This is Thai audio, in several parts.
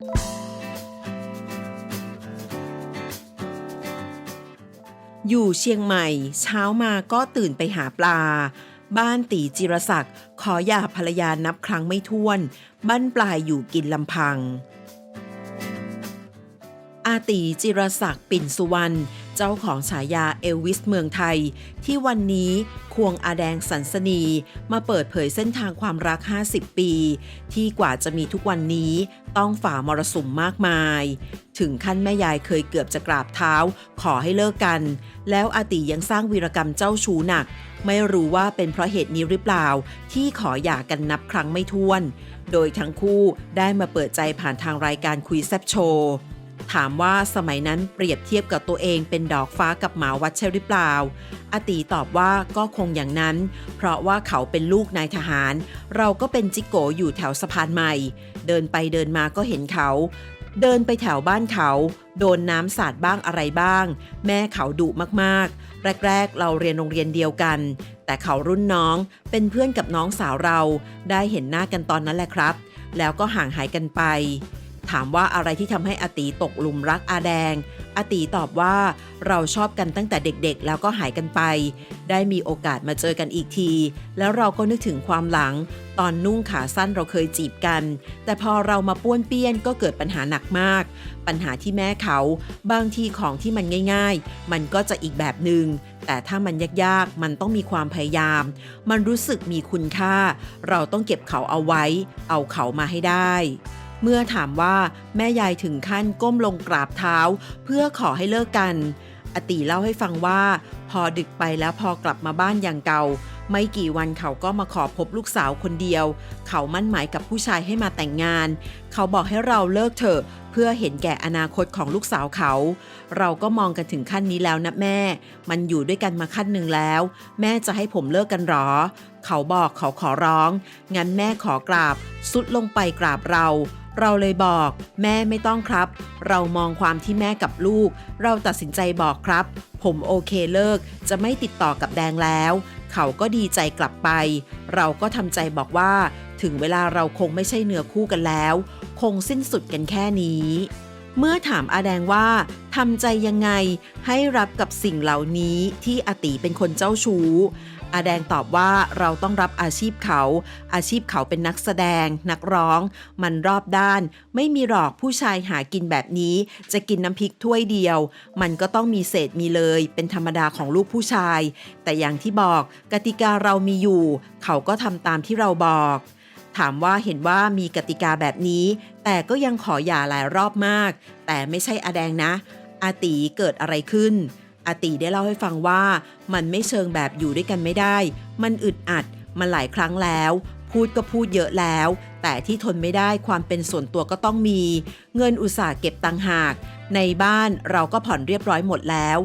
อยู่เชียงใหม่ เช้ามาก็ตื่นไปหาปลา บ้านตีจิรศักดิ์ขอหย่าภรรยานับครั้งไม่ถ้วน บ้านปลายอยู่กินลำพัง อาตีจิรศักดิ์ปิ่นสุวรรณ เจ้าของฉายาเอลวิสเมืองไทย ที่วันนี้ควงอาแดงสันสนี มาเปิดเผยเส้นทางความรัก 50 ปี ที่กว่าจะมีทุกวันนี้ต้องฝ่ามรสุมมากมาย ถึงขั้นแม่ยายเคยเกือบจะกราบเท้า ขอให้เลิกกัน แล้วอาติยังสร้างวีรกรรมเจ้าชู้หนัก ไม่รู้ว่าเป็นเพราะเหตุนี้หรือเปล่า ที่ขอหย่ากันนับครั้งไม่ถ้วน โดยทั้งคู่ได้มาเปิดใจผ่านทางรายการคุยแซบโชว์ ถามว่าสมัยนั้นเปรียบเทียบกับตัวเองเป็นดอกฟ้ากับหมาวัดใช่หรือเปล่า อตีตอบว่าก็คงอย่างนั้น เพราะว่าเขาเป็นลูกนายทหาร เราก็เป็นจิโกอยู่แถวสะพานใหม่ เดินไปเดินมาก็เห็นเขา เดินไปแถวบ้านเขา โดนน้ำสาดบ้างอะไรบ้าง แม่เขาดุมากๆ แรกๆ เราเรียนโรงเรียนเดียวกัน แต่เขารุ่นน้องเป็นเพื่อนกับน้องสาวเรา ได้เห็นหน้ากันตอนนั้นแหละครับ แล้วก็ห่างหายกันไป ถามว่าอะไรที่ทำให้อาตีตกหลุมรักอาแดง อาตีตอบว่าเราชอบกันตั้งแต่เด็กๆ แล้วก็หายกันไป ได้มีโอกาสมาเจอกันอีกที แล้วเราก็นึกถึงความหลัง ตอนนุ่งขาสั้นเราเคยจีบกัน แต่พอเรามาป้วนเปี้ยนก็เกิดปัญหาหนักมาก ปัญหาที่แม่เขา บางทีของที่มันง่ายๆ มันก็จะอีกแบบหนึง่งแต่ถ้ามันยากๆ มันต้องมีความพยายาม มันรู้สึกมีคุณค่า เราต้องเก็บเขาเอาไว้ เอาเขามาให้ได้ เมื่อถามว่าแม่ยายถึงขั้นก้มลงกราบเท้า เพื่อขอให้เลิกกัน อติเล่าให้ฟังว่า พอดึกไปแล้วพอกลับมาบ้านอย่างเก่า ไม่กี่วันเขาก็มาขอพบลูกสาวคนเดียว เขามั่นหมายกับผู้ชายให้มาแต่งงาน เขาบอกให้เราเลิกเถอะเพื่อเห็นแก่อนาคตของลูกสาวเขา เราก็มองกันถึงขั้นนี้แล้วนะแม่ มันอยู่ด้วยกันมาขั้นหนึ่งแล้ว แม่จะให้ผมเลิกกันหรอ เขาบอกเขาขอร้อง งั้นแม่ขอกราบ สุดลงไปกราบเรา เราเลยบอก แม่ไม่ต้องครับ เรามองความที่แม่กับลูก เราตัดสินใจบอกครับ ผมโอเคเลิก จะไม่ติดต่อกับแดงแล้ว เขาก็ดีใจกลับไป เราก็ทำใจบอกว่า ถึงเวลาเราคงไม่ใช่เนื้อคู่กันแล้ว คงสิ้นสุดกันแค่นี้ เมื่อถามอาแดงว่าทำใจยังไงให้รับกับสิ่งเหล่านี้ที่อาติเป็นคนเจ้าชู้ อาแดงตอบว่าเราต้องรับอาชีพเขา อาชีพเขาเป็นนักแสดง นักร้อง มันรอบด้าน ไม่มีหรอกผู้ชายหากินแบบนี้ จะกินน้ำพริกถ้วยเดียว มันก็ต้องมีเศษมีเลย เป็นธรรมดาของลูกผู้ชาย แต่อย่างที่บอกกติกาเรามีอยู่ เขาก็ทำตามที่เราบอก ถามว่าเห็นว่ามีกติกาแบบนี้ แต่ก็ยังขอหย่าหลายรอบมาก แต่ไม่ใช่อาแดงนะ อาตีเกิดอะไรขึ้น อาตีได้เล่าให้ฟังว่ามันไม่เชิงแบบอยู่ด้วยกันไม่ได้ มันอึดอัด มันหลายครั้งแล้ว พูดก็พูดเยอะแล้ว แต่ที่ทนไม่ได้ความเป็นส่วนตัวก็ต้องมี เงินอุตสาห์เก็บตังหาก ในบ้านเราก็ผ่อนเรียบร้อยหมดแล้ว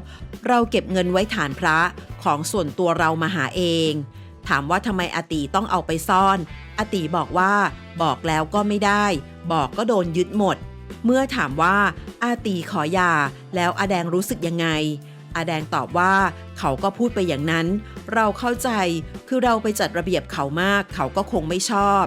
เราเก็บเงินไว้ฐานพระของส่วนตัวเรามาหาเอง ถามว่าทำไมอาตีต้องเอาไปซ่อน อาตีบอกว่า บอกแล้วก็ไม่ได้ บอกก็โดนยึดหมด เมื่อถามว่าอาตีขอหย่า แล้วอาแดงรู้สึกยังไง อาแดงตอบว่า เขาก็พูดไปอย่างนั้น เราเข้าใจ คือเราไปจัดระเบียบเขามาก เขาก็คงไม่ชอบ